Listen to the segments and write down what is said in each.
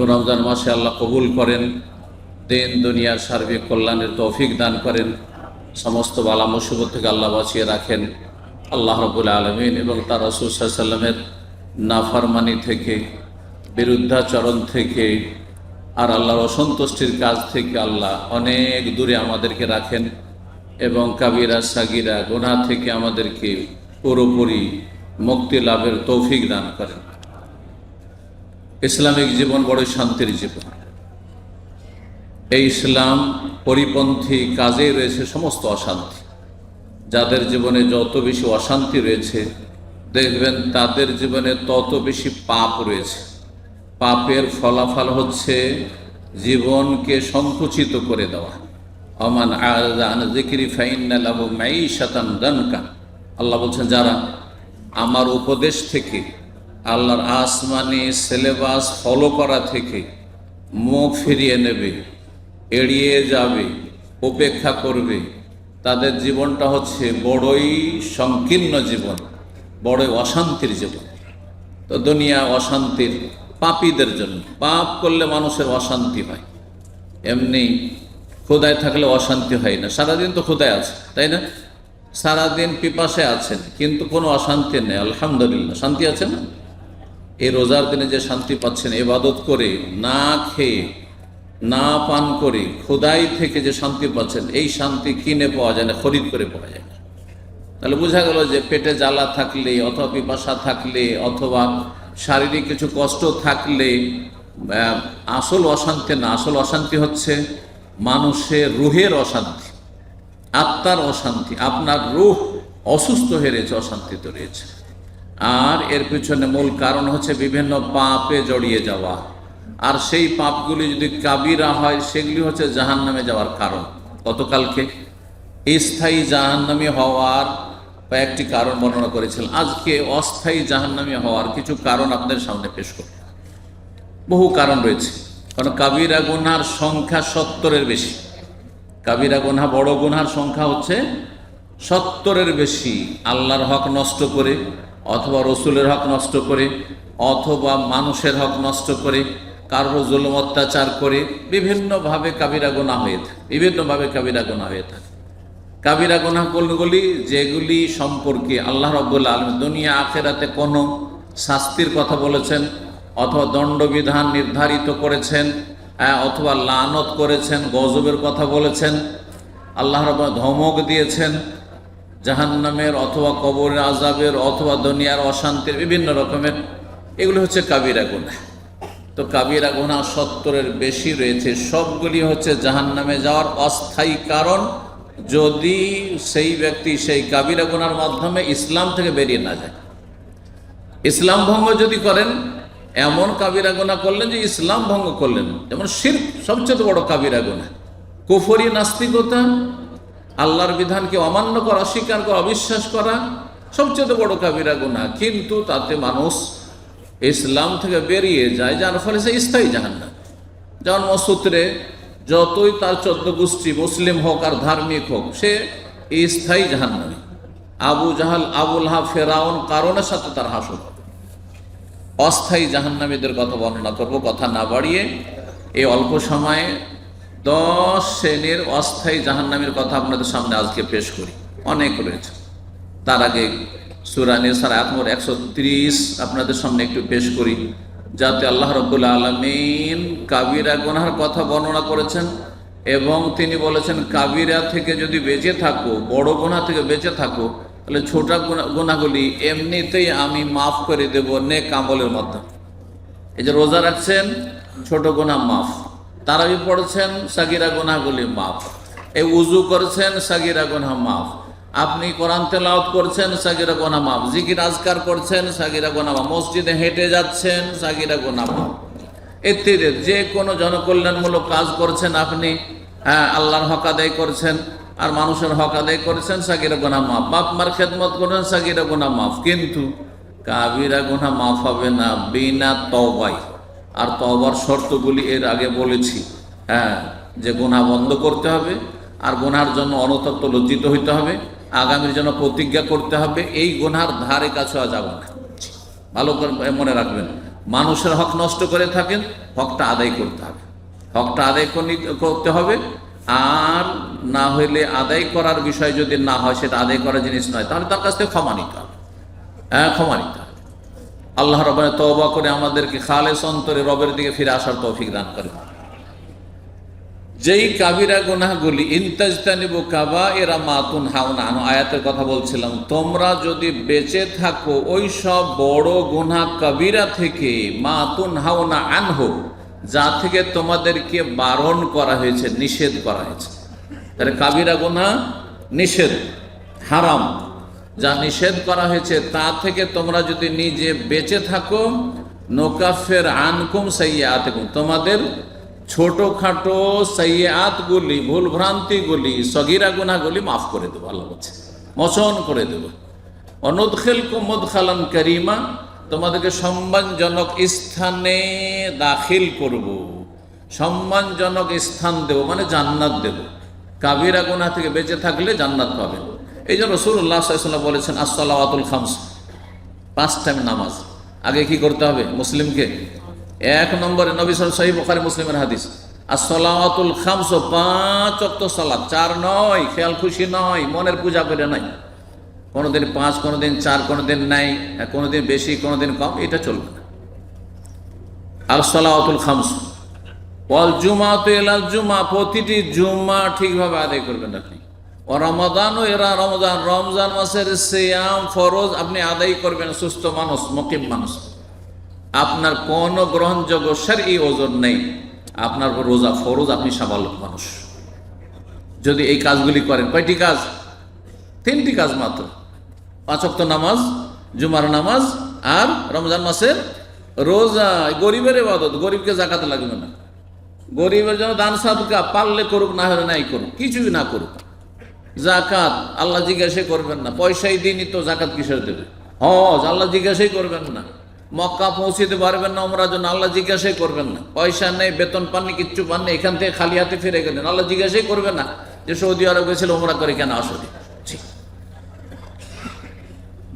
রমজান মাসে আল্লাহ কবুল করেন, দিন, দুনিয়ার সার্বিক কল্যাণের তৌফিক দান করেন, সমস্ত বালা মুসিবত থেকে আল্লাহ বাঁচিয়ে রাখেন। আল্লাহ রবুল আলমিন এবং তার রসুল নাফারমানি থেকে, বিরুদ্ধাচরণ থেকে আর আল্লাহর অসন্তুষ্টির কাজ থেকে আল্লাহ অনেক দূরে আমাদেরকে রাখেন এবং কাবিরা, সাগিরা গোনা থেকে আমাদেরকে পুরোপুরি মুক্তি লাভের তৌফিক দান করেন। ইসলামিক জীবন বড় শান্তির জীবন। এই ইসলাম পরিপন্থী কাজে রয়েছে সমস্ত অশান্তি। যাদের জীবনে যত বেশি অশান্তি রয়েছে, দেখবেন তাদের জীবনে তত বেশি পাপ রয়েছে। পাপের ফলাফল হচ্ছে জীবনকে সংকুচিত করে দেওয়া। অমান জিকিরি ফাইনালাহু মাইশাতান দানকা। আল্লাহ বলছেন, যারা আমার উপদেশ থেকে আল্লাহর আসমানি সিলেবাস ফলো করা থেকে মুখ ফিরিয়ে নেবে, এড়িয়ে যাবে, উপেক্ষা করবে। তাদের জীবনটা হচ্ছে বড়ই সংকীর্ণ জীবন, বড়ই অশান্তির জীবন। তো দুনিয়া অশান্তির পাপীদের জন্য, পাপ করলে মানুষের অশান্তি হয়। এমনি ক্ষুদায় থাকলে অশান্তি হয় না। সারাদিন তো ক্ষুদায় আছে, তাই না? সারাদিন পিপাসে আছেন, কিন্তু কোনো অশান্তি নেই, আলহামদুলিল্লাহ। শান্তি আছে না? এই রোজার দিনে যে শান্তি পাচ্ছেন এবাদত করে, না খেয়ে, না পান করে, খোদাই থেকে যে শান্তি পাচ্ছেন, এই শান্তি কিনে পাওয়া যায় না, খরিদ করে পাওয়া যায় তাহলে বোঝা গেল যে পেটে জ্বালা থাকলে, অথবা পিপাসা থাকলে, অথবা শারীরিক কিছু কষ্ট থাকলে আসল অশান্তি না, আসল অশান্তি হচ্ছে মানুষের রুহের অশান্তি, আত্মার অশান্তি, আপনার রুহ অসুস্থ হয়ে রয়েছে, অশান্তিতে রয়েছে। আর এর পিছনে মূল কারণ হচ্ছে বিভিন্ন পাপে জড়িয়ে যাওয়া। আর সেই পাপগুলি যদি কাবিরা হয়, সেগুলি হচ্ছে জাহান নামে যাওয়ার কারণ। গতকালকে স্থায়ী জাহান্নামী হওয়ার কয়েকটি কারণ বর্ণনা করেছিলেন আজকে অস্থায়ী জাহান্নামী হওয়ার কিছু কারণ আপনাদের সামনে পেশ করব। বহু কারণ রয়েছে। কারণ কাবিরা গুনহার সংখ্যা সত্তরের বেশি। কাবিরা গুনহা বড় গুনহার সংখ্যা হচ্ছে সত্তরের বেশি। আল্লাহর হক নষ্ট করে অথবা রসুলের হক নষ্ট করে, অথবা মানুষের হক নষ্ট করে কারও জুলুম অত্যাচার করে, বিভিন্নভাবে কাবিরা গোনা হয়ে থাকে, বিভিন্নভাবে কাবিরা গোনা হয়ে থাকে। কাবিরা গোনা কোনগুলি? যেগুলি সম্পর্কে আল্লাহ রব্বুল্লা আলম দুনিয়া আখেরাতে কোনো শাস্তির কথা বলেছেন, অথবা দণ্ডবিধান নির্ধারিত করেছেন অথবা লানত করেছেন, গজবের কথা বলেছেন, আল্লাহ রব ধমক দিয়েছেন জাহান্নামের অথবা কবরের আজাবের অথবা দুনিয়ার অশান্তির বিভিন্ন রকমের, এগুলো হচ্ছে কাবিরা গুণা তো কাবিরা গুণা সত্তরের বেশি রয়েছে। সবগুলি হচ্ছে জাহান্নামে যাওয়ার অস্থায়ী কারণ যদি সেই ব্যক্তি সেই কাবিরা গুনার মাধ্যমে ইসলাম থেকে বেরিয়ে না যায়। ইসলাম ভঙ্গ যদি করেন, এমন কাবিরা গুণা করলেন যে ইসলাম ভঙ্গ করলেন। যেমন শির সবচেয়ে বড় কাবিরা গুণা কুফরি নাস্তিকতা আল্লাহর বিধানকে অমান্য করা অস্বীকার করা, অবিশ্বাস করা সবচেয়ে বড় কাবিরা গুণা কিন্তু তাতে মানুষ ইসলাম থেকে বেরিয়ে যায়, যার ফলে সে স্থায়ী জাহান্নাম। যেমন মসুত্রে যতই তার চোদ্দ গোষ্ঠী মুসলিম হোক আর ধার্মিক হোক, সে স্থায়ী জাহান্নামী। আবু জাহাল আবুল হা ফেরাউন কারণের সাথে তার হবে। অস্থায়ী জাহান্নামীদের কথা বর্ণনা করব। কথা না বাড়িয়ে এই অল্প সময়ে দশ শ্রেণির অস্থায়ী জাহান্নামীর কথা আপনাদের সামনে আজকে পেশ করি। অনেক রয়েছে। তার আগে সুরানি সার আত্মর একশো ত্রিশ আপনাদের সামনে একটু পেশ করি। যাতে আল্লাহ রব্বুল আলমিন কাবিরা গোনার কথা বর্ণনা করেছেন এবং তিনি বলেছেন, কাবিরা থেকে যদি বেঁচে থাকো, বড় গোনা থেকে বেঁচে থাকো, তাহলে ছোট গোনা- গোনাগুলি এমনিতেই আমি মাফ করে দেব নেক আমলের মাধ্যমে। এই যে রোজা রাখছেন, ছোট গোনা মাফ। তারাবি পড়ছেন, সাগিরা গোনাগুলি মাফ। এই উজু করছেন, সাগিরা গোনা মাফ। আপনি কোরআন তেলাওয়াত করছেন, সাগিরা গোনা মাফ। জিকির আজকার করছেন, সাগিরা গোনা মাফ। মসজিদে হেঁটে যাচ্ছেন, সাগিরা গোনা মাফ। ইত্যাদি। যে কোনো জনকল্যাণমূলক কাজ করছেন আপনি হ্যাঁ আল্লাহর হক আদায় করছেন, আর মানুষের হক আদায় করেছেন, সাগিরা গোনা মাফ। বাপ মার খেদমত করেন, সাগিরা গোনা মাফ। কিন্তু কাবিরা গোনা মাফ হবে না, বিনা তবাই আর তবার শর্তগুলি এর আগে বলেছি। হ্যাঁ যে গুণা বন্ধ করতে হবে আর গুনার জন্য অনতপ্ত লজ্জিত হইতে হবে, আগামীর জন্য প্রতিজ্ঞা করতে হবে, এই গুনার ধারে কাছে যাবে না। ভালো করে মনে রাখবেন, মানুষের হক নষ্ট করে থাকেন, হকটা আদায় করতে হবে। হকটা আদায় করি- করতে হবে, আর না হইলে আদায় করার বিষয় যদি না হয়, সেটা আদায় করার জিনিস নয়, তাহলে তার কাছ থেকে ক্ষমা নিতে হবে। হ্যাঁ ক্ষমা নিতে আল্লাহ রবের তওবা করে আমাদেরকে খালেস অন্তরে রবের দিকে ফিরে আসার তৌফিক দান করে। যেই কাবিরা গুনাহগুলি ইন্তাজতানিবু কাবা এরা মাতুন হাওনা আয়াতের কথা বলছিলাম, তোমরা যদি বেঁচে থাকো, ওই সব বড় গুনাহ কাবিরা থেকে মাতুন হাওনা আনহো যা থেকে তোমাদেরকে বারণ করা হয়েছে, নিষেধ করা হয়েছে। তাহলে কাবিরা গুনাহ নিষেধ, হারাম। যা নিষেধ করা হয়েছে, তা থেকে তোমরা যদি নিজে বেঁচে থাকো, নৌকাফের আনকুম সাইয়াতকুম তোমাদের ছোটখাটো সাইয়াতগুলি ভুল ভ্রান্তিগুলি সগিরা গুনাগুলি মাফ করে দেবো, আল্লাহ বলছে। মোচন করে দেবো। অনুদখেল কুমদ খালান করিমা, তোমাদেরকে সম্মানজনক স্থানে দাখিল করব। সম্মানজনক স্থান দেব মানে জান্নাত দেব। কাবিরা গুনা থেকে বেঁচে থাকলে জান্নাত পাবেন এই জন্য রসুল্লাহ বলেছেন, আসসালাওয়াতুল খামস পাঁচ টাইম নামাজ। আগে কি করতে হবে মুসলিমকে? এক নম্বরে নবী সাল সাহিব ওখানে মুসলিমের হাদিস। আসসালাওয়াতুল খামস পাঁচ অক্ত সালাদ চার নয়, খেয়াল খুশি নয়, মনের পূজা করে নাই। কোনোদিন পাঁচ, কোনোদিন চার, কোনোদিন নাই, কোনোদিন বেশি, কোনোদিন কম, এটা চলবে না। আর সালাওয়াতুল খামস ওয়াল জুমা তো এলাল জুমা, প্রতিটি জুমা ঠিকভাবে আদায় করবেন আপনি। ও ও এরা রমজান। রমজান মাসের সিয়াম ফরজ, আপনি আদায় করবেন, সুস্থ মানুষ, মকিম মানুষ। আপনার কোন গ্রহণযোগ্য এই ওজন নেই। আপনার রোজা ফরজ, আপনি সাবালক মানুষ। যদি এই কাজগুলি করেন, কয়টি কাজ? তিনটি কাজ মাত্র। পাঁচক্ত নামাজ, জুমার নামাজ, আর রমজান মাসের রোজা। গরিবের এবাদত গরিবকে জাকাতে লাগবে না। গরিবের জন্য দান সাদকা, পারলে করুক, না হলে নাই করুক, কিছুই না করুক। জাকাত, আল্লাহ জিজ্ঞাসা করবেন না। পয়সাই দিনই তো জাকাত কিসের দেবে? হজ, আল্লাহ জিজ্ঞাসাই করবেন না। মক্কা পৌঁছিতে পারবেন না ওমরার জন্য আল্লাহ জিজ্ঞাসাই করবেন না। পয়সা নেই, বেতন পাননি, কিচ্ছু পাননি, এখান থেকে খালি হাতে ফিরে গেলেন। আল্লাহ জিজ্ঞাসাই করবেন না যে সৌদি আরব গেছিল ওমরা করে কেন আসলে জি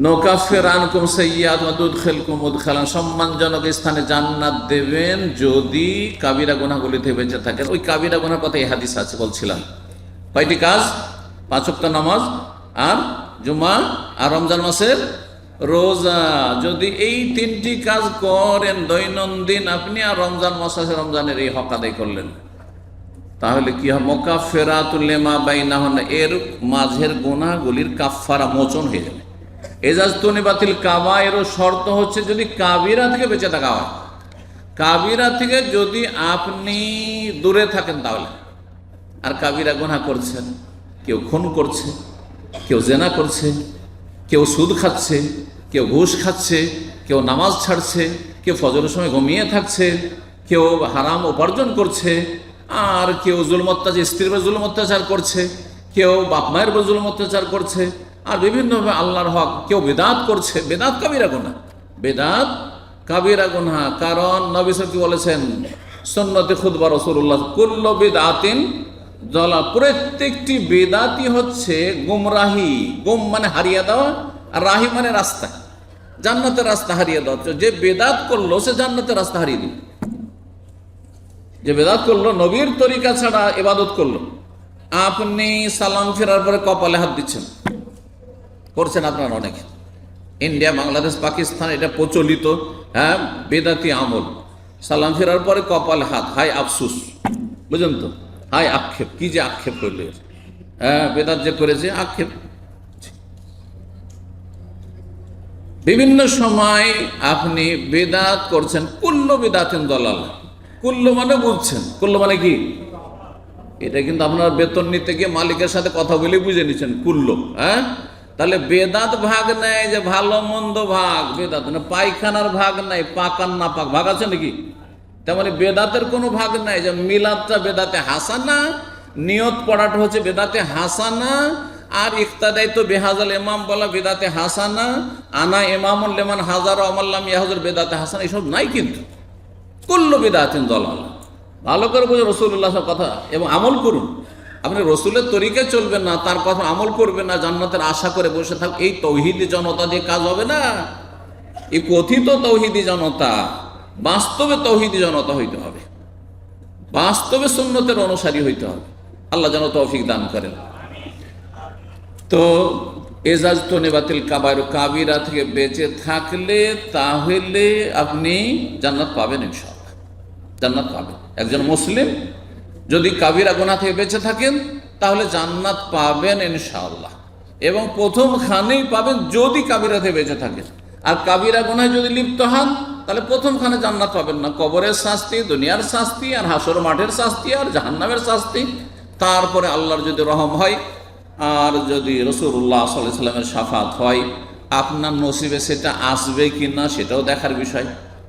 নৌকাফের আনকুম সৈয়াদ মদুদ খেলকুম উদ্খালান। সম্মানজনক স্থানে জান্নাত দেবেন যদি কাবিরা গুনাগুলি বেঁচে থাকেন। ওই কাবিরা গুনার কথা এই হাদিস আছে, বলছিলাম। কয়টি কাজ? পাঁচক্ত নামাজ আর জুমা আর রমজান মাসের রোজা। যদি এই তিনটি কাজ করেন দৈনন্দিন, আপনি আর রমজান মাসে রমজানের এই হক আদায় করলেন। তাহলে কি হয়? মক্কা ফেরাতুল্লেমা বাইনা হন এর মাঝের গোনাগুলির কাফারা মোচন হয়ে যাবে। এজাজ তনি বাতিল কাবা এরও শর্ত হচ্ছে যদি কাবিরা থেকে বেঁচে থাকা হয়। কাবিরা থেকে যদি আপনি দূরে থাকেন তাহলে। আর কাবিরা গোনা করছেন। কেউ খুন করছে, কেউ জেনা করছে, কেউ সুদ খাচ্ছে, কেউ ঘুষ খাচ্ছে, কেউ নামাজ ছাড়ছে, কেউ ফজরের সময় ঘুমিয়ে থাকছে, কেউ হারাম উপার্জন করছে, আর কেউ জুলম অত্যাচার, স্ত্রীর উপর জুলম অত্যাচার করছে, কেউ বাপ মায়ের উপর জুলম অত্যাচার করছে, আর বিভিন্নভাবে আল্লাহর হক, কেউ বেদাত করছে। বেদাত কাবিরা গোনা বেদাত কাবিরা গুনহা। কারণ নবী সাহেব কি বলেছেন, সন্নতে খুদবা রসুল্লাহ কুল্ল বেদাতিন জলা প্রত্যেকটি বেদাতি হচ্ছে গুমরাহি। গুম মানে হারিয়ে দেওয়া, আর রাহি মানে রাস্তা। জান্নাতের রাস্তা হারিয়ে দেওয়া। যে বেদাত করল, সে জান্নাতের রাস্তা হারিয়ে দিল। যে বেদাত করল, নবীর তরিকা ছাড়া এবাদত করল। আপনি সালাম ফেরার পরে কপালে হাত দিচ্ছেন। করছেন আপনার অনেকে। ইন্ডিয়া, বাংলাদেশ, পাকিস্তান, এটা প্রচলিত হ্যাঁ বেদাতি আমল। সালাম ফেরার পরে কপাল হাত। হাই আফসুস। বুঝলেন তো? হাই আক্ষেপ, কি যে আক্ষেপ করলে হ্যাঁ বেদাত যে করেছে, আক্ষেপ। বিভিন্ন সময় আপনি বেদাত করছেন, কুল্ল বেদাতেন দলাল। কুল্ল মানে বুঝছেন কুল্ল মানে কি? এটা কিন্তু আপনার বেতন নিতে গিয়ে মালিকের সাথে কথা বলে বুঝে নিচ্ছেন, কুল্ল হ্যাঁ? তাহলে বেদাত ভাগ নেই যে ভালো মন্দ ভাগ, বেদাত পায়খানার ভাগ নাই পাকান না পাক, ভাগ আছে নাকি? তেমনি বেদাতের কোনো ভাগ নাই, যে মিলাদটা বেদাতে হাসানা, নিয়ত পড়াটা হচ্ছে বেদাতে হাসানা, আর ইফতাদাই তো বেহাজাল ইমাম বলা বেদাতে হাসানা, আনা ইমামুল লেমান হাজার অমাল্লাম ইয়াহজুর বেদাতে হাসানা, এসব নাই কিন্তু। কুল্ল বেদাতেন দলাল। ভালো করে বুঝে রসুল্লাহ কথা, এবং আমল করুন। আপনি রসুলের তরিকে চলবেন না, তার কথা আমল করবেন না, জান্নাতের আশা করে বসে থাক, এই তৌহিদি জনতা দিয়ে কাজ হবে না। এই কথিত তৌহিদি জনতা। বাস্তবে তৌহিদি জনতা হইতে হবে। বাস্তবে সুন্নতের অনুসারী হইতে হবে। আল্লাহ যেন তৌফিক দান করেন। তো এজাজ তো নেবাতিল কাবায়র কাবিরা থেকে বেঁচে থাকলে তাহলে আপনি জান্নাত পাবেন ইনশাআল্লাহ। জান্নাত পাবেন। একজন মুসলিম যদি কাবিরা গোনা থেকে বেঁচে থাকেন, তাহলে জান্নাত পাবেন ইনশাআল্লাহ। এবং প্রথম খানেই পাবেন যদি কাবিরা থেকে বেঁচে থাকেন। আর কাবিরা গোনায় যদি লিপ্ত হন, তাহলে প্রথম খানে জান্নাত পাবেন না। কবরের শাস্তি, দুনিয়ার শাস্তি, আর হাসর মাঠের শাস্তি, আর জাহান্নামের শাস্তি। তারপরে আল্লাহর যদি রহম হয়, আর যদি রসুল্লাহ সাল্লাহ সাল্লামের সাফাত হয়, আপনার নসিবে সেটা আসবে কি না সেটাও দেখার বিষয়।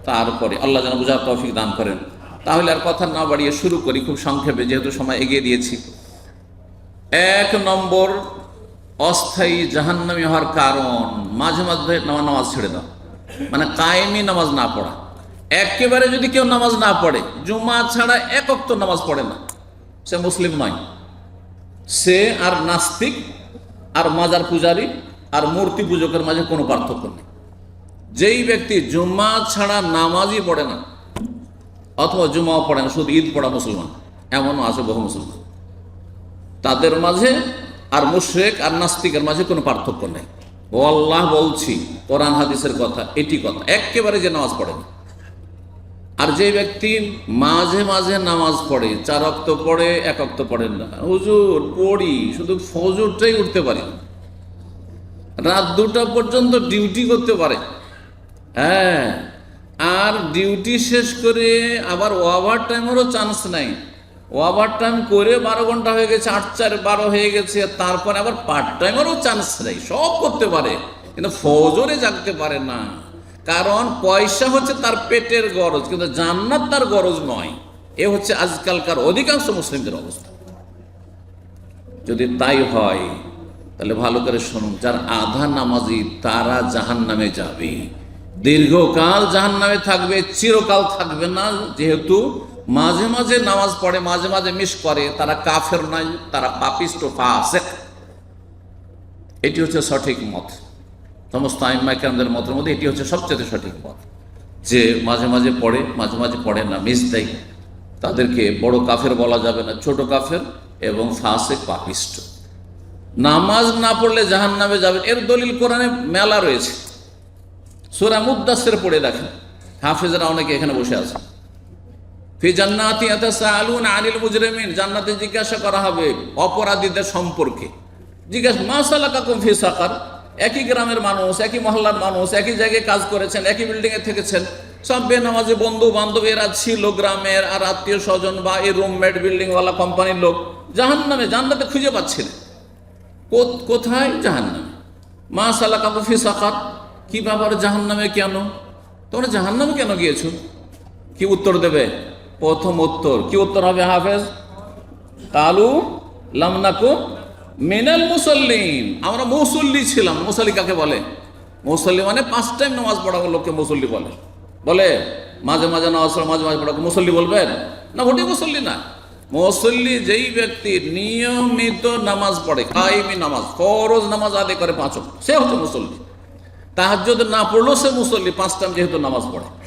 তারপরে আল্লাহ যেন বুঝার তৌফিক দান করেন। তাহলে আর কথা না বাড়িয়ে শুরু করি, খুব সংক্ষেপে, যেহেতু সময় এগিয়ে দিয়েছি। এক নম্বর অস্থায়ী জাহান্নামি হওয়ার কারণ, মাঝে মাঝে নামা নামাজ ছেড়ে দাও। মানে কায়েমি নামাজ না পড়া। একেবারে যদি কেউ নামাজ না পড়ে, জুমা ছাড়া এক অক্ত নামাজ পড়ে না। সে মুসলিম নয়। সে আর নাস্তিক, আর মাজার পূজারি, আর মূর্তি পূজকের মাঝে কোনো পার্থক্য নেই। যেই ব্যক্তি জুম্মা ছাড়া নামাজই পড়ে না, অথবা জুমাও পড়ে না, শুধু ঈদ পড়া মুসলমান, এমনও আছে বহু মুসলমান। তাদের মাঝে আর মুশরেক আর নাস্তিকের মাঝে কোনো পার্থক্য নেই। ও আল্লাহ বলছি, কোরআন, হাদিসের কথা, এটি কথা। একেবারে যে নামাজ পড়ে না আর যে ব্যক্তি মাঝে মাঝে নামাজ পড়ে, চার অক্ত পড়ে, এক অক্ত পড়েন না। হুজুর, পড়ি, শুধু ফজরটাই উঠতে পারি রাত দুটা পর্যন্ত ডিউটি করতে পারে। হ্যাঁ আর ডিউটি শেষ করে আবার ওভার টাইমেরও চান্স নাই। ওভার টাইম করে বারো ঘণ্টা হয়ে গেছে, আট চার বারো হয়ে গেছে, তারপরে আবার পার্ট টাইমেরও চান্স নেই। সব করতে পারে, কিন্তু ফজরে জাগতে পারে না। কারণ পয়সা হচ্ছে তার পেটের গরজ, কিন্তু জান্নাত তার গরজ নয়। এ হচ্ছে আজকালকার অধিকাংশ মুসলিমদের অবস্থা। যদি তাই হয়, তাহলে ভালো করে শুনুন, যার আধা নামাজি তারা জাহান নামে যাবে। দীর্ঘকাল জাহান নামে থাকবে, চিরকাল থাকবে না, যেহেতু মাঝে মাঝে নামাজ পড়ে, মাঝে মাঝে মিস করে। তারা কাফের নাই তারা ফাসেক। এটি হচ্ছে সঠিক মত। সমস্ত আইনমাইকারদের মতের মধ্যে এটি হচ্ছে সবচেয়ে সঠিক মত। যে মাঝে মাঝে পড়ে, মাঝে মাঝে পড়ে না, মিস দেয়। তাদেরকে বড় কাফের বলা যাবে না, ছোট কাফের এবং ফাসেক, পাপিষ্ট। নামাজ না পড়লে জাহান নামে যাবেন এর দলিল কোরআনে মেলা রয়েছে। সুরা মুদাসের পড়ে দেখেন। হাফেজরা অনেকে এখানে বসে আছে। ফি জান্নাতি ইয়াতাসাআলুন আনিল মুজরিমিন, জান্নাতে জিজ্ঞাসা করা হবে অপরাধীদের সম্পর্কে। জিজ্ঞাসা মা সালাকাকুম ফি একই গ্রামের মানুষ, একই মহল্লার মানুষ, একই জায়গায় কাজ করেছেন, একই বিল্ডিং এ থেকেছেন। সব বেনামাজি বন্ধু বান্ধব এরা ছিল গ্রামের আর আত্মীয় স্বজন বা এই রুমমেট বিল্ডিং ওয়ালা কোম্পানির লোক। জাহান নামে জান্নাতে খুঁজে পাচ্ছিলেন। কোথ- কোথায়? জাহান নামে মা সালাকাকুম ফি সাকার। কি ব্যাপার? জাহান নামে কেন? তোমরা জাহান নামে কেন গিয়েছো? কি উত্তর দেবে? প্রথম উত্তর। কি উত্তর হবে হাফেজ? কালু লামনাকু মিনাল মুসল্লিন। আমরা মুসল্লি ছিলাম। মুসল্লি কাকে বলে? মুসল্লি মানে পাঁচ টাইম নামাজ পড়া লোককে মুসল্লি বলে। বলে, মাঝে মাঝে নামাজ পড়া, মাঝে মাঝে পড়া মুসল্লি বলবেন? না, ভোটে মুসল্লি না। মুসল্লি যেই ব্যক্তি নিয়মিত নামাজ পড়ে, কায়েমি নামাজ, ফরজ নামাজ আদায় করে পাঁচ সে হচ্ছে মুসল্লি। তাহাজ্জুদ না পড়লেও সে মুসল্লি, পাঁচ টাইম যেহেতু নামাজ পড়ে।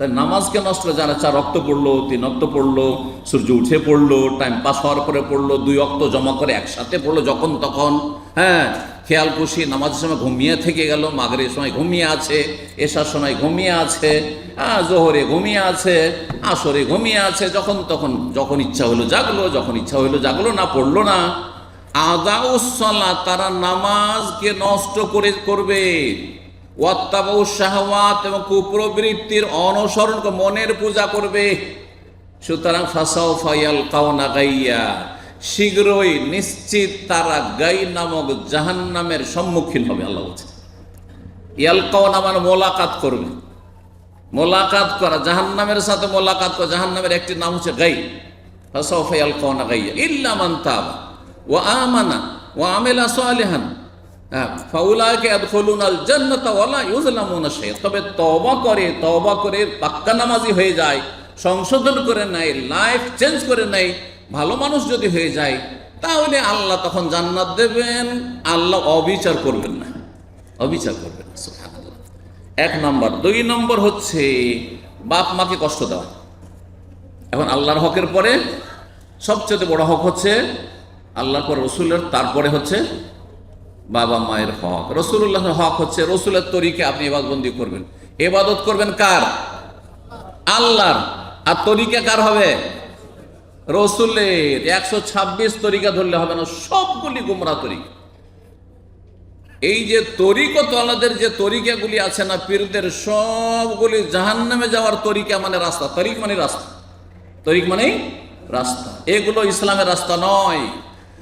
তাই নামাজকে নষ্ট যারা চার রক্ত পড়ল, তিন রক্ত পড়ল, সূর্য উঠে পড়ল টাইম পাস হওয়ার পরে পড়ল, দুই রক্ত জমা করে একসাথে পড়ল, যখন তখন হ্যাঁ খেয়াল খুশি নামাজের সময় ঘুমিয়ে থেকে গেল মাগরের সময় ঘুমিয়ে আছে এসার সময় ঘুমিয়ে আছে জোহরে ঘুমিয়ে আছে, আসরে ঘুমিয়ে আছে, যখন তখন, যখন ইচ্ছা হলো জাগলো, যখন ইচ্ছা হলো জাগলো না, পড়ল না। আদাউসলা তারা নামাজকে নষ্ট করে, করবে। ওয়াত্তাবাউ শাহওয়াত এবং কুপ্রবৃত্তির অনুসরণ মনের পূজা করবে। সুতরাং ফাসাও কাউনা গাইয়া, শীঘ্রই নিশ্চিত তারা গাই নামক জাহান্নামের সম্মুখীন হবে, আল্লাহ বলছে। ইয়াল কাউনা মানে মোলাকাত করবে। মোলাকাত করা, জাহান্নামের সাথে মোলাকাত করা, জাহান্নামের একটি নাম হচ্ছে গাই। ফাসাও ফায়াল কাউনা গাইয়া, ইল্লা মান তাবা ও আমানা ও আমেলা সালেহান। হ্যাঁ তবে তওবা করে তওবা করে পাক্কা নামাজি হয়ে যায়, সংশোধন করে নেয় লাইফ চেঞ্জ করে নেয়, ভালো মানুষ যদি হয়ে যায়, তাহলে আল্লাহ তখন জান্নাত দেবেন, আল্লাহ অবিচার করবেন না। অবিচার করবেন এক নম্বর। দুই নম্বর হচ্ছে, বাপ মাকে কষ্ট দেওয়া। এখন আল্লাহর হকের পরে সবচেয়ে বড় হক হচ্ছে, আল্লাহর পর রসুলের, তারপরে হচ্ছে বাবা মায়ের হক। রসুল্লাহর হক হচ্ছে রসুলের তরিকে আপনি এবাদবন্দি করবেন। এবাদত করবেন কার? আল্লাহর। আর তরিকা কার হবে? রসুলের। একশো ছাব্বিশ তরিকা ধরলে হবে না, সবগুলি গুমরা তরিকা। এই যে তরিকত আলাদের যে তরিকাগুলি আছে না, পীরদের সবগুলি জাহান্নামে যাওয়ার তরিকা মানে রাস্তা। তরিক মানে রাস্তা। তরিক মানে রাস্তা। এগুলো ইসলামের রাস্তা নয়।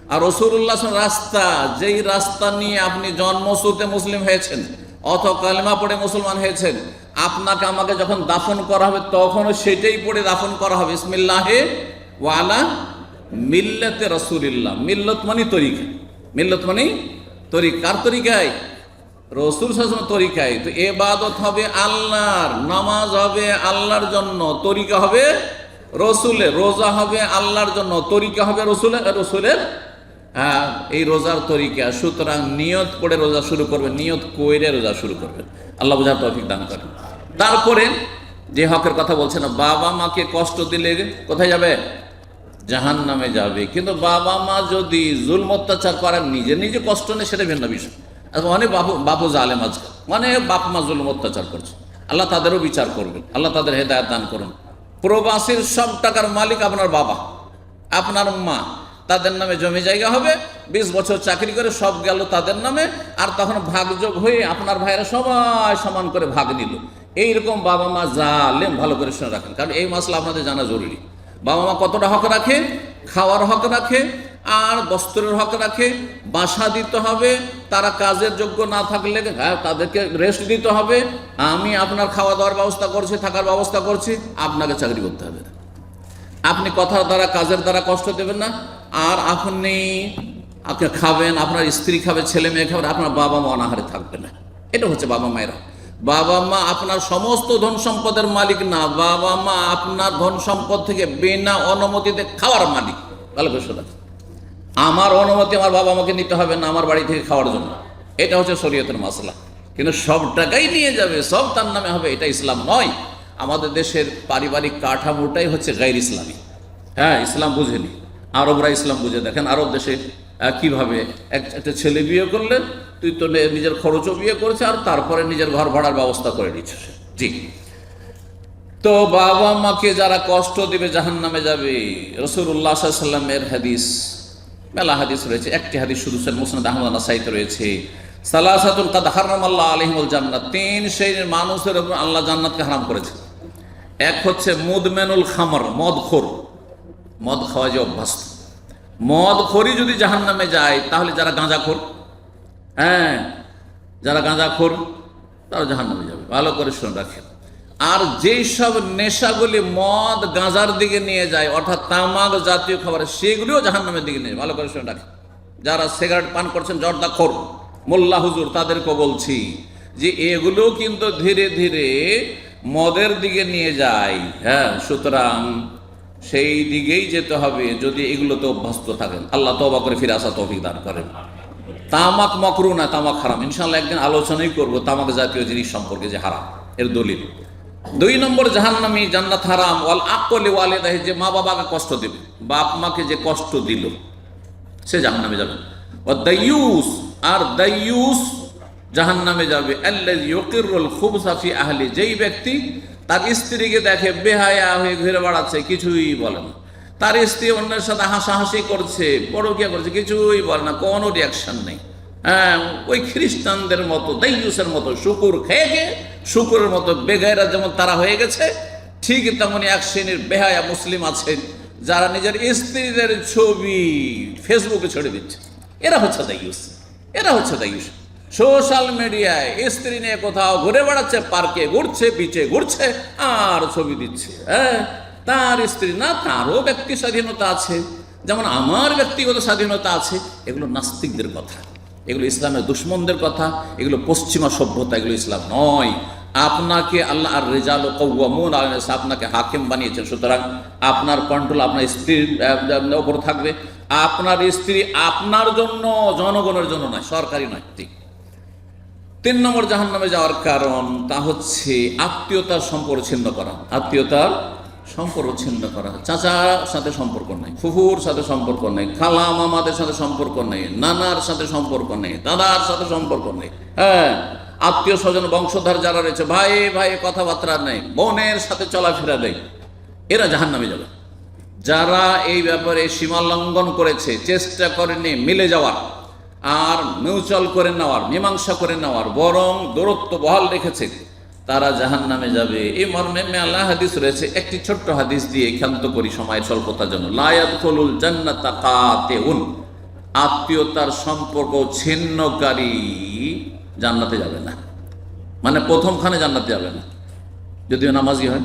আর রসুল্লাহ রাস্তা, যেই রাস্তা নিয়ে আপনি জন্মসূতে মুসলিম হয়েছেন অথ কালিমা পড়ে মুসলমান হয়েছেন, আপনাকে আমাকে যখন দাফন করা হবে, তখনও সেটাই পড়ে দাফন করা হবে। ইসমিল্লাহে ওয়ালা মিল্লাতে রসুলিল্লাহ। মিল্লত মানে তরিকা। মিল্লত মানে তরিক। কার তরিকায়? রসুল শাসন তরিকায়। তো এবাদত হবে আল্লাহর, নামাজ হবে আল্লাহর জন্য, তরিকা হবে রসুলের, রোজা হবে আল্লাহর জন্য, তরিকা হবে রসুলের রসুলের হ্যাঁ এই রোজার তরিকা। সুতরাং নিয়ত করে রোজা শুরু করবেন, নিয়ত কইরে রোজা শুরু করবেন। আল্লাহ বোঝার তৌফিক দান করেন। তারপরে যে হকের কথা বলছে না বাবা মাকে কষ্ট দিলে কোথায় যাবে? জাহান নামে যাবে। কিন্তু বাবা মা যদি জুলম অত্যাচার করেন, নিজে নিজে কষ্ট নেই সেটা ভিন্ন বিষয়। অনেক বাবু বাবু জালেম আজকাল অনেক বাপ মা জুলম অত্যাচার করছে। আল্লাহ তাদেরও বিচার করবেন। আল্লাহ তাদের হেদায়ত দান করুন। প্রবাসীর সব টাকার মালিক আপনার বাবা। আপনার মা। তাদের নামে জমি জায়গা হবে, বিশ বছর চাকরি করে সব গেল তাদের নামে, আর তখন ভাগযোগ হয়ে আপনার ভাইয়েরা সবাই সমান করে ভাগ নিল। এইরকম বাবা মা জালেম ভালো করে শুনে রাখেন, কারণ এই মশলা আপনাদের জানা জরুরি। বাবা মা কতটা হক রাখে? খাওয়ার হক রাখে, আর বস্ত্রের হক রাখে, বাসা দিতে হবে, তারা কাজের যোগ্য না থাকলে হ্যাঁ তাদেরকে রেস্ট দিতে হবে, আমি আপনার খাওয়া দাওয়ার ব্যবস্থা করছি, থাকার ব্যবস্থা করছি, আপনাকে চাকরি করতে হবে আপনি কথার দ্বারা, কাজের দ্বারা কষ্ট দেবেন না আর আপনি আপনি খাবেন, আপনার স্ত্রী খাবে, ছেলে মেয়ে খাবে, আপনার বাবা মা অনাহারে থাকবে না। এটা হচ্ছে বাবা মায়েরা বাবা মা আপনার সমস্ত ধন সম্পদের মালিক না। বাবা মা আপনার ধন সম্পদ থেকে বিনা অনুমতিতে খাওয়ার মালিক। ভালো করে আমার অনুমতি আমার বাবা মাকে নিতে হবে না আমার বাড়ি থেকে খাওয়ার জন্য। এটা হচ্ছে শরীয়তের মশলা কিন্তু সব টাকাই নিয়ে যাবে, সব তার নামে হবে, এটা ইসলাম নয়। আমাদের দেশের পারিবারিক কাঠামোটাই হচ্ছে গাইর ইসলামী। হ্যাঁ ইসলাম বুঝেনি। আরবরা ইসলাম বুঝে দেখেন, আরব দেশে কীভাবে এক- একটা ছেলে বিয়ে করলে তুই তো নিজের খরচও বিয়ে করেছে আর তারপরে নিজের ঘর ভাড়ার ব্যবস্থা করে দিচ্ছিস জি। তো বাবা মাকে যারা কষ্ট দিবে জাহান নামে যাবে রসুল্লাহ হাদিস, মেলা হাদিস রয়েছে। একটি হাদিস শুধু সেন মুসনাদ আহমদ রয়েছে। সালাসাতুল আল্লাহ তিন মানুষের উপর আল্লাহ জান্নাতকে হারাম করেছে। এক হচ্ছে মুদমেনুল খামর, মদখোর। মদ খাওয়া যে অভ্যস্ত। মদ খড়ি যদি জাহান নামে যায়, তাহলে যারা গাঁজাখোর হ্যাঁ যারা গাঁজাখোর তারা জাহান নামে যাবে। ভালো করে শুনে রাখেন। আর যেই সব নেশাগুলি মদ গাঁজার দিকে নিয়ে যায়, অর্থাৎ তামাক জাতীয় খাবার, সেগুলিও জাহান নামের দিকে নিয়ে। ভালো করে শুনে রাখেন। যারা সিগারেট পান করছেন, জর্দা খোর, মোল্লা হুজুর তাদেরকে বলছি যে এগুলো কিন্তু ধীরে ধীরে মদের দিকে নিয়ে যায়। হ্যাঁ সুতরাং সেই দিকেই যেতে হবে যদি এগুলোতে অভ্যস্ত থাকেন। আল্লাহ তবা করে ফিরে আসা তৌফিক দান করেন। তামাক মকরু না, তামাক হারাম। ইনশাল্লাহ একদিন আলোচনাই করব তামাক জাতীয় জিনিস সম্পর্কে যে হারাম, এর দলিল। দুই নম্বর, জাহান্নামি, জান্নাত হারাম, ওয়াল আকলে ওয়ালে দেখে যে মা বাবাকে কষ্ট দেবে, বাপ মাকে যে কষ্ট দিল, সে জাহান্নামে যাবে। ও দাইয়ুস, আর দাইয়ুস জাহান্নামে যাবে। আল্লাহ ইয়কিরুল খুবসাফি আহলি, যেই ব্যক্তি তার স্ত্রীকে দেখে বেহায়া হয়ে ঘুরে বেড়াচ্ছে, কিছুই বলে না। তার স্ত্রী অন্যের সাথে হাসাহাসি করছে, পরকিয়া করছে, কিছুই বলে না, কোনো রিয়াকশন নেই। হ্যাঁ ওই খ্রিস্টানদের মতো, দাইয়ুসের মতো শুকুর খেয়ে খেয়ে, শুকুরের মতো বেগায়রা যেমন তারা হয়ে গেছে, ঠিক তেমনই এক শ্রেণির বেহায়া মুসলিম আছেন যারা নিজের স্ত্রীদের ছবি ফেসবুকে ছেড়ে দিচ্ছে। এরা হচ্ছে দায়ুস এরা হচ্ছে দায়ুস সোশ্যাল মিডিয়ায় স্ত্রী নিয়ে কোথাও ঘুরে বেড়াচ্ছে, পার্কে ঘুরছে বিচে ঘুরছে, আর ছবি দিচ্ছে হ্যাঁ? তার স্ত্রী না, তারও ব্যক্তি স্বাধীনতা আছে। যেমন আমার ব্যক্তিগত স্বাধীনতা আছে, এগুলো নাস্তিকদের কথা। এগুলো ইসলামের দুশ্মনদের কথা, এগুলো পশ্চিমা সভ্যতা, এগুলো ইসলাম নয়। আপনাকে আল্লাহ আর রেজাল কৌমুন আপনাকে হাকিম বানিয়েছেন। সুতরাং আপনার কন্ট্রোল আপনার স্ত্রীর ওপর থাকবে। আপনার স্ত্রী আপনার জন্য, জনগণের জন্য নয়, সরকারি নয়, ঠিক। তিন নম্বর জাহান নামে যাওয়ার কারণ তা হচ্ছে আত্মীয়তার সম্পর্ক ছিন্ন করা। আত্মীয়তার সম্পর্ক ছিন্ন করা। চাচার সাথে সম্পর্ক নেই, ফুফুর সাথে সম্পর্ক নেই, খালা মামাদের সাথে সম্পর্ক নেই, নানার সাথে সম্পর্ক নেই, দাদার সাথে সম্পর্ক নেই হ্যাঁ? আত্মীয় স্বজন বংশধর যারা রয়েছে, ভাই ভাই, কথাবার্তা নেই, বোনের সাথে চলাফেরা নেই, এরা জাহান নামে যাবে। যারা এই ব্যাপারে সীমা লঙ্ঘন করেছে, চেষ্টা করেনি মিলে যাওয়ার আর মিউচুয়াল করে নেওয়ার, মীমাংসা করে নেওয়ার, বরং দূরত্ব বহাল রেখেছে, তারা জাহান নামে যাবে। এই মর্মে মেলা হাদিস রয়েছে, একটি ছোট্ট হাদিস দিয়ে ক্ষান্ত করি সময়ের স্বল্পতার জন্য। লায়াত ফলুল জান্নাতা আত্মীয়তার সম্পর্ক ছিন্নকারী জান্নাতে যাবে না। মানে প্রথমখানে জান্নাতে যাবে না। যদিও নামাজি হয়,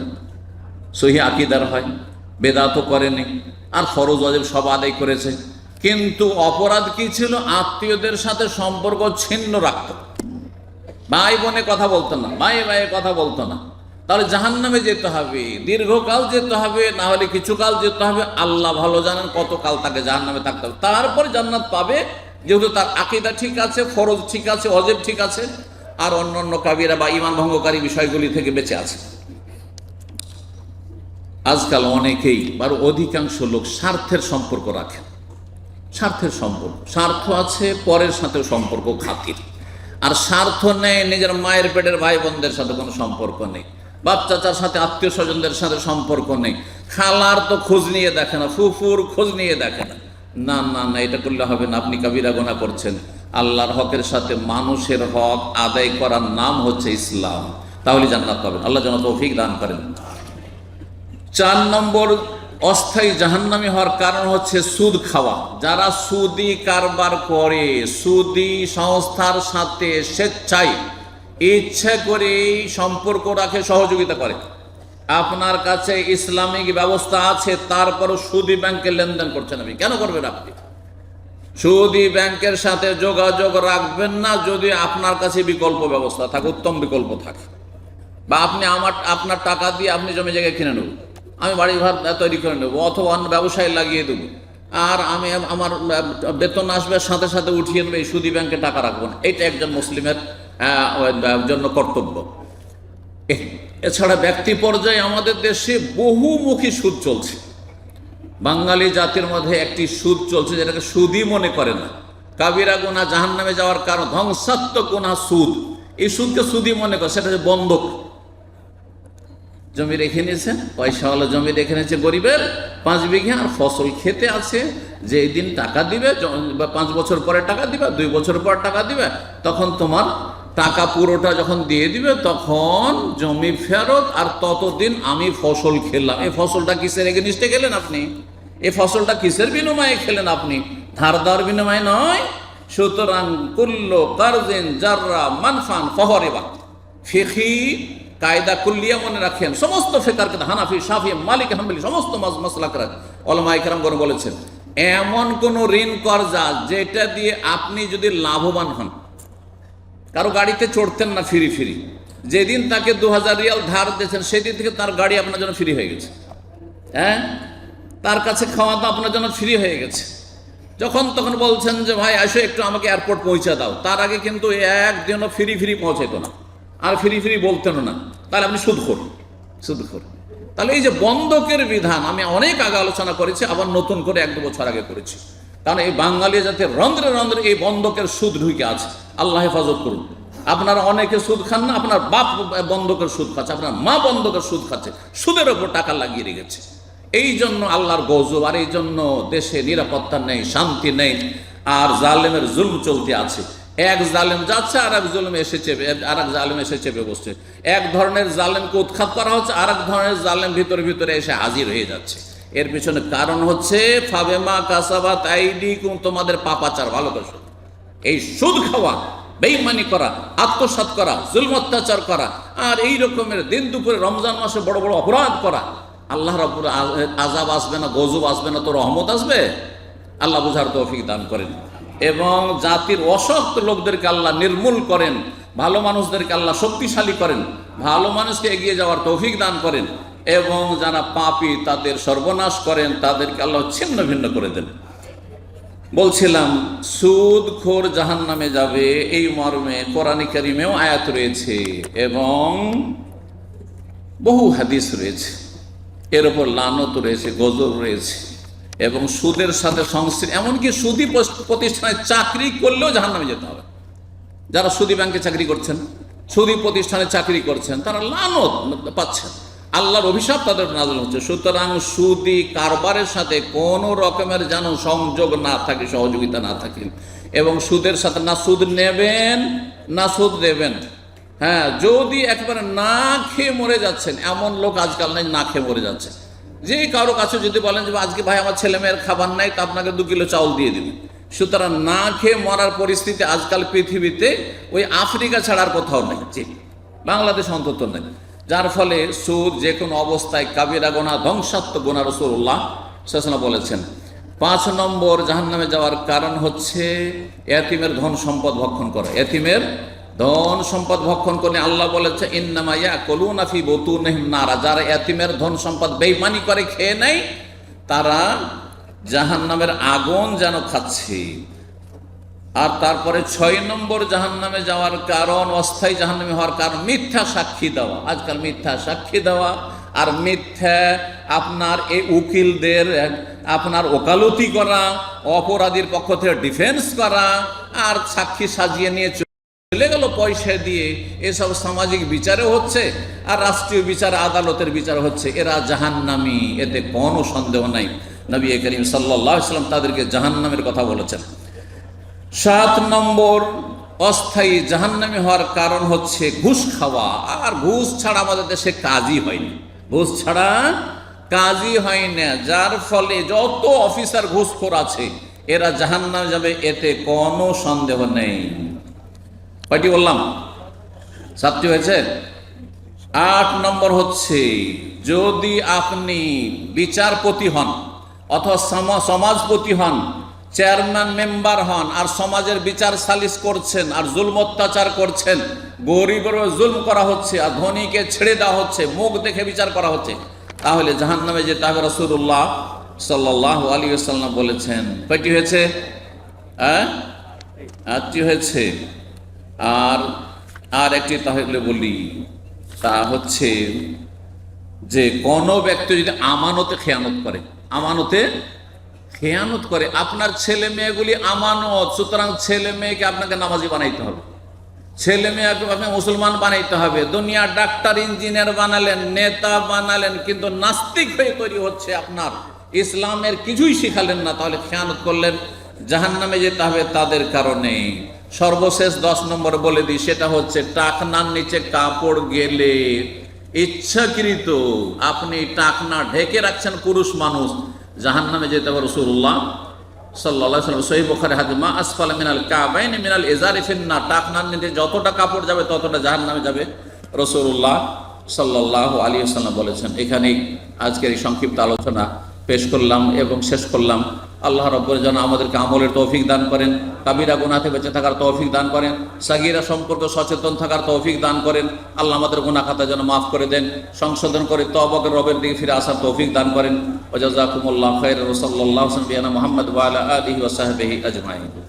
সহি আকিদার হয়, বেদাতও করেনি, আর ফরজ অজেব সব আদায় করেছে। কিন্তু অপরাধ কি ছিল? আত্মীয়দের সাথে সম্পর্ক ছিন্ন রাখত। ভাই বোনে কথা বলতো না, ভাই ভাইয়ে কথা বলতো না। তাহলে জাহান নামে যেতে হবে, দীর্ঘকাল যেতে হবে, না হলে কিছু কাল যেতে হবে। আল্লাহ ভালো জানেন কত কাল তাকে জাহান নামে থাকতে হবে। তারপরে জান্নাত পাবে, যেহেতু তার আকিদা ঠিক আছে, ফরজ ঠিক আছে, অজেব ঠিক আছে, আর অন্য অন্য কাবিরা বা ইমান ভঙ্গকারী বিষয়গুলি থেকে বেঁচে আছে। আজকাল অনেকেই বা অধিকাংশ লোক স্বার্থের সম্পর্ক রাখেন স্বার্থের সম্পর্ক। স্বার্থ আছে, পরের সাথে সম্পর্ক খাতির। আর স্বার্থ নেই, নিজের মায়ের পেটের ভাই বোনদের সাথে কোনো সম্পর্ক নেই। বাপ চাচার সাথে আত্মীয় স্বজনদের সাথে সম্পর্ক নেই। খালার তো খোঁজ নিয়ে দেখে না, ফুফুর খোঁজ নিয়ে দেখে না। না না না, এটা করলে হবে না, আপনি কাবিরা গোনা করছেন। আল্লাহর হকের সাথে মানুষের হক আদায় করার নাম হচ্ছে ইসলাম। তাহলে জান্নাত পাবেন। আল্লাহ যেন তৌফিক দান করেন। চার নম্বর অস্থায়ী জাহান্নামি হওয়ার কারণ হচ্ছে সুদ খাওয়া। যারা সুদি কারবার করে, সুদি সংস্থার সাথে স্বেচ্ছায়, ইচ্ছে করে সম্পর্ক রাখে, সহযোগিতা করে। আপনার কাছে ইসলামিক ব্যবস্থা আছে, তারপরও সুদি ব্যাংকে লেনদেন করছেন আমি কেন করবেন আপনি? সুদি ব্যাংকের সাথে যোগাযোগ রাখবেন না, যদি আপনার কাছে বিকল্প ব্যবস্থা থাকে, উত্তম বিকল্প থাকে। বা আপনি আমার, আপনার টাকা দিয়ে আপনি জমি জায়গায় কিনে নেবেন। আমি বাড়ি ঘর তৈরি করে নেব, অথবা অন্য ব্যবসায় লাগিয়ে দেবো। আর আমি আমার বেতন আসবে, সাথে সাথে উঠিয়ে নেবে, এই সুদি ব্যাংকে টাকা রাখব না। এটা একজন মুসলিমের জন্য কর্তব্য। এছাড়া ব্যক্তি পর্যায়ে আমাদের দেশে বহুমুখী সুদ চলছে। বাঙালি জাতির মধ্যে একটি সুদ চলছে যেটাকে সুদই মনে করে না। কাবিরা গুনা জাহান নামে যাওয়ার কারণ, ধ্বংসাত্মক গুনা সুদ। এই সুদকে সুদই মনে করে, সেটা হচ্ছে বন্ধক। জমি রেখে নিয়েছেন পয়সাওয়ালা জমি রেখে নিয়েছে গরিবের, পাঁচ বিঘে আর ফসল খেতে আছে যে দিন টাকা দিবে বা পাঁচ বছর পরে টাকা দিবে, দুই বছর পর টাকা দিবে, তখন তোমার টাকা পুরোটা যখন দিয়ে দিবে, তখন জমি ফেরত আর ততদিন আমি ফসল খেলাম। এই ফসলটা কিসের এগেনিস্টে খেলেন আপনি? এই ফসলটা কিসের বিনিময়ে খেলেন আপনি? ধার দেওয়ার বিনিময়ে নয়। সুতরাং কুল্ল কারজিন জাররা মানফান ফহরেবা। ফিখি কায়দা কুল্লিয়া মনে রাখেন। সমস্ত ফেকার কিন্তু হানাফি সাফি মালিক, হাম্বলি, সমস্ত মাস মাসলাকরা অলমা ইকরাম গণ বলেছেন, এমন কোন ঋণ কর্জা যেটা দিয়ে আপনি যদি লাভবান হন। কারও গাড়িতে চড়তেন না ফিরি ফিরি। যেদিন তাকে দু হাজার রিয়াল ধার দিয়েছেন, সেদিন থেকে তার গাড়ি আপনার জন্য ফ্রি হয়ে গেছে। হ্যাঁ? তার কাছে খাওয়া দাওয়া আপনার জন্য ফ্রি হয়ে গেছে। যখন তখন বলছেন যে, ভাই, আসো একটু আমাকে এয়ারপোর্ট পৌঁছে দাও। তার আগে কিন্তু একদিনও ফ্রি ফ্রি পৌঁছাইতো না। আর ফিরি ফিরি বলতেন না। তাহলে আপনি সুদখোর সুদখোর। তাহলে এই যে বন্ধকের বিধান, আমি অনেক আগে আলোচনা করেছি, আবার নতুন করে এক দু বছর আগে করেছি। কারণ এই বাঙালি জাতির রন্ধ্রে রন্ধ্রে এই বন্ধকের সুদ ঢুকে আছে। আল্লাহ হেফাজত করুন। আপনারা অনেকে সুদ খান না, আপনার বাপ বন্ধকের সুদ খাচ্ছে, আপনার মা বন্ধকের সুদ খাচ্ছে, সুদের ওপর টাকা লাগিয়ে রেখেছে। এই জন্য আল্লাহর গজব, আর এই জন্য দেশে নিরাপত্তা নেই, শান্তি নেই, আর জালেমের জুলম চলতে আছে। এক জালেম যাচ্ছে আর এক জুলম এসে চেপে আর এক জালেম এসে চেপে বসছে এক ধরনের জালেমকে উৎখাত করা হচ্ছে আর এক ধরনের জালেম ভিতরে ভিতরে এসে হাজির হয়ে যাচ্ছে। এর পিছনে কারণ হচ্ছে, ফাবেমা কাসাবা তাইডি তোমাদের পাপাচার ভালো করে। এই সুদ খাওয়া বেইমানি করা, আত্মসাৎ করা, জুলম অত্যাচার করা, আর এই রকমের দিন দুপুরে রমজান মাসে বড় বড় অপরাধ করা। আল্লাহ আ- আজাব আসবে না, গজব আসবে না, তো রহমত আসবে? আল্লাহ বুঝার তৌফিক দান করেন। এবং জাতির অসৎ লোকদেরকে আল্লাহ নির্মূল করেন, ভালো মানুষদেরকে আল্লাহ শক্তিশালী করেন, ভালো মানুষকে এগিয়ে যাওয়ার তৌফিক দান করেন এবং যারা পাপি তাদের সর্বনাশ করেন, তাদেরকে আল্লাহ ছিন্ন ভিন্ন করে দেন। বলছিলাম, সুদ খোর জাহান নামে যাবে, এই মর্মে কোরআনী কারিমেও আয়াত রয়েছে এবং বহু হাদিস রয়েছে। এর ওপর লানত রয়েছে, গজব রয়েছে। এবং সুদের সাথে সংশ্লিষ্ট, এমনকি সুদী প্রতিষ্ঠানে চাকরি করলেও জাহান নামে যেতে হবে। যারা সুদী ব্যাংকে চাকরি করছেন, সুদী প্রতিষ্ঠানে চাকরি করছেন, তারা লানত পাচ্ছেন। আল্লাহর অভিশাপ তাদের নাজল হচ্ছে। সুতরাং সুদী কারবারের সাথে কোনো রকমের যেন সংযোগ না থাকে, সহযোগিতা না থাকে। এবং সুদের সাথে না সুদ নেবেন, না সুদ দেবেন। হ্যাঁ যদি একবারে না খেয়ে মরে যাচ্ছেন, এমন লোক আজকাল নেই, না খেয়ে মরে যাচ্ছে। যে কারও কাছে যদি বলেন যে আজকে ভাই আমার ছেলে মেয়ের খাবার নাই, তো আপনাকে দু কিলো চাউল দিয়ে দিবি। সুতরাং না খেয়ে মরার পরিস্থিতি আজকাল পৃথিবীতে ওই আফ্রিকা ছাড়ার কোথাও নেই। জি, বাংলাদেশ অন্তত নেই। যার ফলে সুদ যে কোনো অবস্থায় কাবিরা গোনা, ধ্বংসাত্মক গোনা রসুল্লাহ শাসনা বলেছেন। পাঁচ নম্বর জাহান্নামে যাওয়ার কারণ হচ্ছে এতিমের ধন সম্পদ ভক্ষণ করা। এতিমের ধন সম্পদ ভক্ষণ করে আল্লাহ বলেছে ইন্নামাইয়া কলুনাফি বতু যারা এতিমের ধন সম্পদ বেইমানি করে, খেয়ে নেয়, তারা জাহান্নামের আগুন যেন খাচ্ছে। আর তারপরে ছয় নম্বর জাহান্নামে যাওয়ার কারণ, অস্থায়ী জাহান্নামে হওয়ার কারণ, মিথ্যা সাক্ষী দেওয়া। আজকাল মিথ্যা সাক্ষী দেওয়া। আর মিথ্যা আপনার এই উকিলদের, আপনার ওকালতি করা, অপরাধীর পক্ষ থেকে ডিফেন্স করা, আর সাক্ষী সাজিয়ে নিয়ে চলে গেল পয়সা দিয়ে, এসব সামাজিক বিচারে হচ্ছে আর রাষ্ট্রীয় বিচার, আদালতের বিচার হচ্ছে। এরা জাহান্নামি, এতে কোনো সন্দেহ নাই। নবী করিম সাল্লাহ ইসলাম তাদেরকে জাহান্নামের কথা বলেছেন। সাত নম্বর, অস্থায়ী জাহান্নামি হওয়ার কারণ হচ্ছে ঘুষ খাওয়া। আর ঘুষ ছাড়া আমাদের দেশে কাজই হয়নি ঘুষ ছাড়া কাজই হয় না। যার ফলে যত অফিসার ঘুষখোর আছে, এরা জাহান্নামে যাবে, এতে কোনো সন্দেহ নেই। কয়টি বললাম? সাতটি হয়েছে? আট নম্বর হচ্ছে, যদি আপনি বিচারপতি হন অথবা সম- সমাজপতি হন, চেয়ারম্যান মেম্বার হন, আর সমাজের বিচার সালিশ করছেন, আর জুলম অত্যাচার করছেন, গরিবের জুলম করা হচ্ছে, আর ধনীকে ছেড়ে দেওয়া হচ্ছে, মুখ দেখে বিচার করা হচ্ছে, তাহলে জাহান নামে যেতে হবে রসুল্লাহ সাল্লাহ আলী সাল্লাম বলেছেন। কয়টি হয়েছে? হ্যাঁ? আটটি হয়েছে। আর আর একটি তাহলে বলি তা হচ্ছে যে কোনো ব্যক্তি যদি আমানতে খেয়ানত করে, আমানতে খেয়ানত করে, আপনার ছেলে মেয়েগুলি আমানত, সুতরাং ছেলে মেয়েকে আপনাকে নামাজি বানাইতে হবে। ছেলে মেয়েকে আপনি মুসলমান বানাইতে হবে। দুনিয়া ডাক্তার, ইঞ্জিনিয়ার বানালেন, নেতা বানালেন, কিন্তু নাস্তিক হয়ে তৈরি হচ্ছে আপনার। ইসলামের কিছুই শিখালেন না, তাহলে খেয়ানত করলেন জাহান নামে যেতে হবে তাদের কারণে। সর্বশেষ দশ নম্বর বলে দিই, সেটা হচ্ছে টাকনার নিচে কাপড় গেলে ইচ্ছাকৃত আপনি টাকনা ঢেকে রাখছেন পুরুষ মানুষ। জাহান নামে যেতে রসুল্লাহ সাল্লাহ সাল্লাম মিনাল ফিন্না টাকনার নিতে যতটা কাপড় যাবে, ততটা যাবে। রসুল্লাহ বলেছেন। এখানেই আজকের এই সংক্ষিপ্ত আলোচনা পেশ করলাম এবং শেষ করলাম। আল্লাহ রব্বর যেন আমাদেরকে আমলের তৌফিক দান করেন কাবিরা গুনাতে বেঁচে থাকার তৌফিক দান করেন, সাগিরা সম্পর্কে সচেতন থাকার তৌফিক দান করেন, আল্লাহ আমাদের গুনা খাতা যেন মাফ করে দেন, সংশোধন করে তবক রবের দিকে ফিরে আসার তৌফিক দান করেন। ওজাজাকুমুল্লাহ খৈর রসল্লাহ মোহাম্মদ ওয়ালা আলহি ওসাহবিহি আজমাইন।